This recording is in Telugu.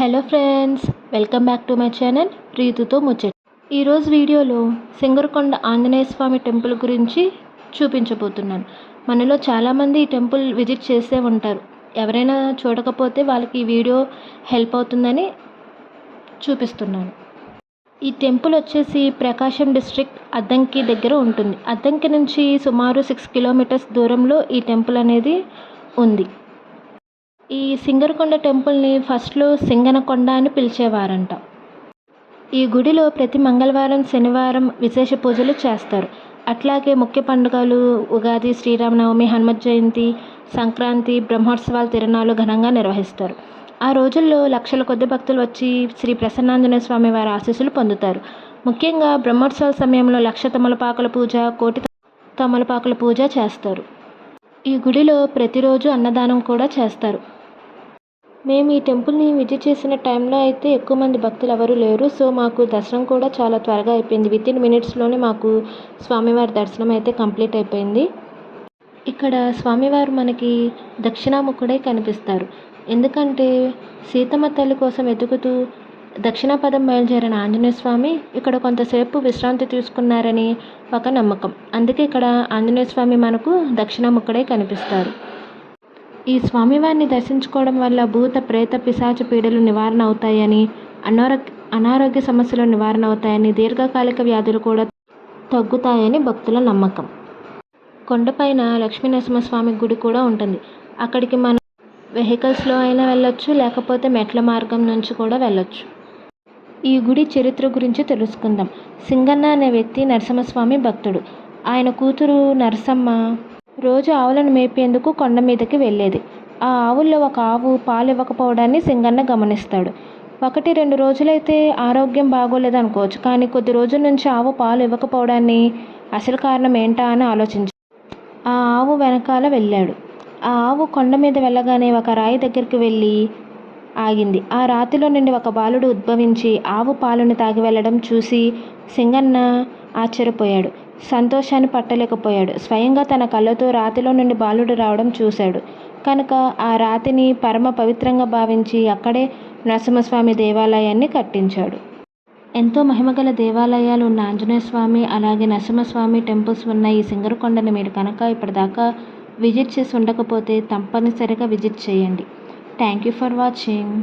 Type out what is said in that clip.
Hello friends welcome back to my channel ప్రీతుతో ముచ్చట. ఈరోజు వీడియోలో సింగరకొండ ఆంజనేయ స్వామి టెంపుల్ గురించి చూపించబోతున్నాను. మనలో చాలామంది ఈ టెంపుల్ విజిట్ చేసే ఉంటారు. ఎవరైనా చూడకపోతే వాళ్ళకి ఈ వీడియో హెల్ప్ అవుతుందని చూపిస్తున్నాను. ఈ టెంపుల్ వచ్చేసి ప్రకాశం డిస్ట్రిక్ట్ అద్దంకి దగ్గర ఉంటుంది. అద్దంకి నుంచి సుమారు సిక్స్ కిలోమీటర్స్ దూరంలో ఈ టెంపుల్ అనేది ఉంది. ఈ సింగరకొండ టెంపుల్ని ఫస్ట్లో సింగనకొండ అని పిలిచేవారంట. ఈ గుడిలో ప్రతి మంగళవారం శనివారం విశేష పూజలు చేస్తారు. అట్లాగే ముఖ్య పండుగలు ఉగాది శ్రీరామనవమి హనుమత్ జయంతి సంక్రాంతి బ్రహ్మోత్సవాల తిరణాలు ఘనంగా నిర్వహిస్తారు. ఆ రోజుల్లో లక్షల కొద్ది భక్తులు వచ్చి శ్రీ ప్రసన్నాంజనేయ స్వామి వారి ఆశీస్సులు పొందుతారు. ముఖ్యంగా బ్రహ్మోత్సవాల సమయంలో లక్ష తమలపాకుల పూజ కోటి తమలపాకుల పూజ చేస్తారు. ఈ గుడిలో ప్రతిరోజు అన్నదానం కూడా చేస్తారు. మేము ఈ టెంపుల్ని విజిట్ చేసిన టైంలో అయితే ఎక్కువ మంది భక్తులు ఎవరు లేరు. సో మాకు దర్శనం కూడా చాలా త్వరగా అయిపోయింది. విత్ ఇన్ మినిట్స్లోనే మాకు స్వామివారి దర్శనం అయితే కంప్లీట్ అయిపోయింది. ఇక్కడ స్వామివారు మనకి దక్షిణాముఖుడై కనిపిస్తారు. ఎందుకంటే సీతమ్మ తల్లి కోసం ఎదుగుతూ దక్షిణాపదం బయలుదేరిన ఆంజనేయ స్వామి ఇక్కడ కొంతసేపు విశ్రాంతి తీసుకున్నారని ఒక నమ్మకం. అందుకే ఇక్కడ ఆంజనేయ స్వామి మనకు దక్షిణాముఖుడై కనిపిస్తారు. ఈ స్వామివారిని దర్శించుకోవడం వల్ల భూత ప్రేత పిశాచ పీడలు నివారణ అవుతాయని అనారోగ్య అనారోగ్య సమస్యలు నివారణ అవుతాయని దీర్ఘకాలిక వ్యాధులు కూడా తగ్గుతాయని భక్తుల నమ్మకం. కొండపైన లక్ష్మీనరసింహస్వామి గుడి కూడా ఉంటుంది. అక్కడికి మనం వెహికల్స్లో అయినా వెళ్ళొచ్చు లేకపోతే మెట్ల మార్గం నుంచి కూడా వెళ్ళొచ్చు. ఈ గుడి చరిత్ర గురించి తెలుసుకుందాం. సింగన్న అనే వ్యక్తి నరసింహస్వామి భక్తుడు. ఆయన కూతురు నరసమ్మ రోజు ఆవులను మేపేందుకు కొండ మీదకి వెళ్ళేది. ఆ ఆవుల్లో ఒక ఆవు పాలు ఇవ్వకపోవడాన్ని సింగన్న గమనిస్తాడు. ఒకటి రెండు రోజులైతే ఆరోగ్యం బాగోలేదు అనుకోవచ్చు కానీ కొద్ది రోజుల నుంచి ఆవు పాలు ఇవ్వకపోవడాన్ని అసలు కారణం ఏంటా అని ఆలోచించి. ఆ ఆవు వెనకాల వెళ్ళాడు. ఆ ఆవు కొండ మీద వెళ్ళగానే ఒక రాయి దగ్గరికి వెళ్ళి ఆగింది. ఆ రాతిలో నుండి ఒక బాలుడు ఉద్భవించి ఆవు పాలను తాగి వెళ్ళడం చూసి సింగన్న ఆశ్చర్యపోయాడు. సంతోషాన్ని పట్టలేకపోయాడు. స్వయంగా తన కళ్ళతో రాతిలో నుండి బాలుడు రావడం చూశాడు. కనుక ఆ రాతిని పరమ పవిత్రంగా భావించి అక్కడే నరసింహస్వామి దేవాలయాన్ని కట్టించాడు. ఎంతో మహిమగల దేవాలయాలు ఉన్న ఆంజనేయ స్వామి అలాగే నరసింహస్వామి టెంపుల్స్ ఉన్న ఈ సింగరకొండని మీరు కనుక ఇప్పటిదాకా విజిట్ చేసి ఉండకపోతే తప్పనిసరిగా విజిట్ చేయండి. Thank you for watching.